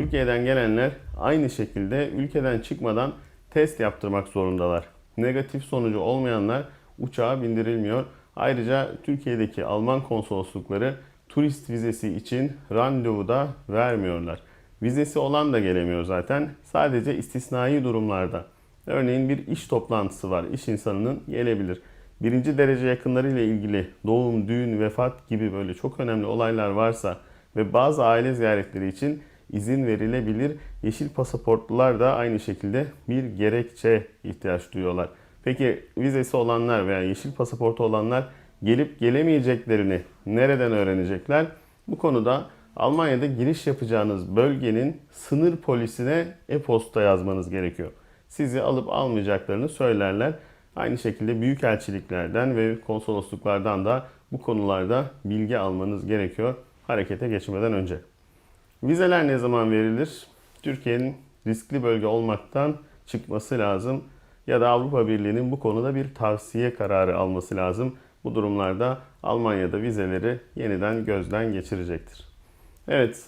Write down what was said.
Türkiye'den gelenler aynı şekilde ülkeden çıkmadan test yaptırmak zorundalar. Negatif sonucu olmayanlar uçağa bindirilmiyor. Ayrıca Türkiye'deki Alman konsoloslukları turist vizesi için randevu da vermiyorlar. Vizesi olan da gelemiyor zaten. Sadece istisnai durumlarda. Örneğin bir iş toplantısı var. İş insanının gelebilir. Birinci derece yakınlarıyla ilgili doğum, düğün, vefat gibi böyle çok önemli olaylar varsa ve bazı aile ziyaretleri için izin verilebilir. Yeşil pasaportlular da aynı şekilde bir gerekçe ihtiyaç duyuyorlar. Peki vizesi olanlar veya yeşil pasaportu olanlar gelip gelemeyeceklerini nereden öğrenecekler? Bu konuda Almanya'da giriş yapacağınız bölgenin sınır polisine e-posta yazmanız gerekiyor. Sizi alıp almayacaklarını söylerler. Aynı şekilde büyükelçiliklerden ve konsolosluklardan da bu konularda bilgi almanız gerekiyor harekete geçmeden önce. Vizeler ne zaman verilir? Türkiye'nin riskli bölge olmaktan çıkması lazım ya da Avrupa Birliği'nin bu konuda bir tavsiye kararı alması lazım. Bu durumlarda Almanya'da vizeleri yeniden gözden geçirecektir. Evet,